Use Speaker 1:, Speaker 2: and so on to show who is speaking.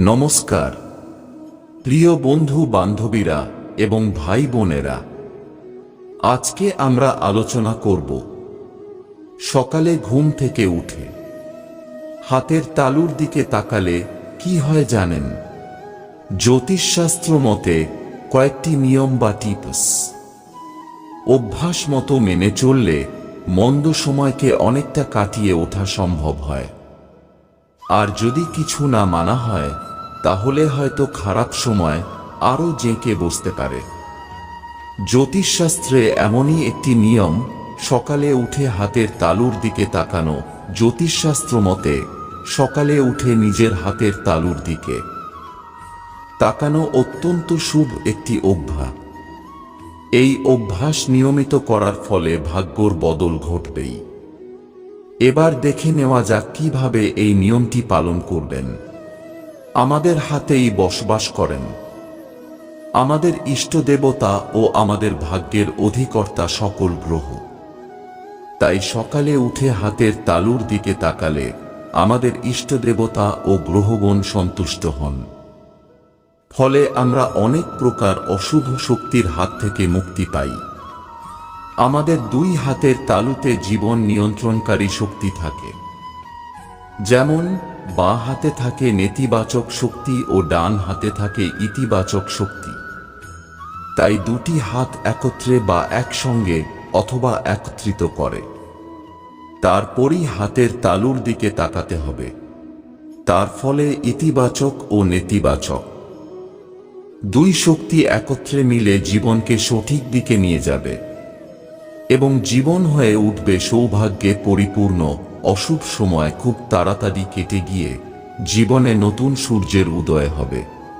Speaker 1: নমস্কার। প্রিয় বন্ধু বান্ধবীরা এবং ভাই বোনেরা, আজকে আমরা আলোচনা করব সকালে ঘুম থেকে উঠে। হাতের তালুর দিকে তাকালে কি হয় জানেন? জ্যোতিষশাস্ত্র মতে কয়েকটি নিয়ম বা টিপস। অভ্যাস মতো মেনে চললে মন্দ সময়কে অনেকটা কাটিয়ে ওঠা সম্ভব হয়। আর যদি কিছু না মানা হয় তাহলে হয়তো খারাপ সময় আরও জেঁকে বসতে পারে। জ্যোতিষশাস্ত্রে এমনই একটি নিয়ম, সকালে উঠে হাতের তালুর দিকে তাকানো জ্যোতিষশাস্ত্র মতে, সকালে উঠে নিজের হাতের তালুর দিকে। তাকানো অত্যন্ত শুভ একটি অভ্যাস। এই অভ্যাস নিয়মিত করার ফলে ভাগ্যর বদল ঘটবেই। এবার দেখে নেওয়া যাক কীভাবে এই নিয়মটি পালন করবেন। আমাদের হাতেই বসবাস করেন। আমাদের ইষ্ট দেবতা ও আমাদের ভাগ্যের অধিকর্তা সকল গ্রহ। তাই সকালে উঠে হাতের তালুর দিকে তাকালে আমাদের ইষ্ট দেবতা ও গ্রহগণ সন্তুষ্ট হন। ফলে আমরা অনেক প্রকার অশুভ শক্তির হাত থেকে মুক্তি পাই। আমাদের দুই হাতের তালুতে জীবন নিয়ন্ত্রণকারী শক্তি থাকে। যেমন বাঁ হাতে থাকে নেতিবাচক শক্তি ও ডান হাতে থাকে ইতিবাচক শক্তি। তাই দুটি হাত একত্রে বা একসঙ্গে অথবা একত্রিত করে। তারপরই হাতের তালুর দিকে তাকাতে হবে। তার ফলে ইতিবাচক ও নেতিবাচক। দুই শক্তি একত্রে মিলে জীবনকে সঠিক দিকে নিয়ে যাবে। এবং জীবন হয়ে উঠবে সৌভাগ্যে পরিপূর্ণ অশুভ সময় খুব তাড়াতাড়ি কেটে গিয়ে জীবনে নতুন সূর্যের উদয় হবে।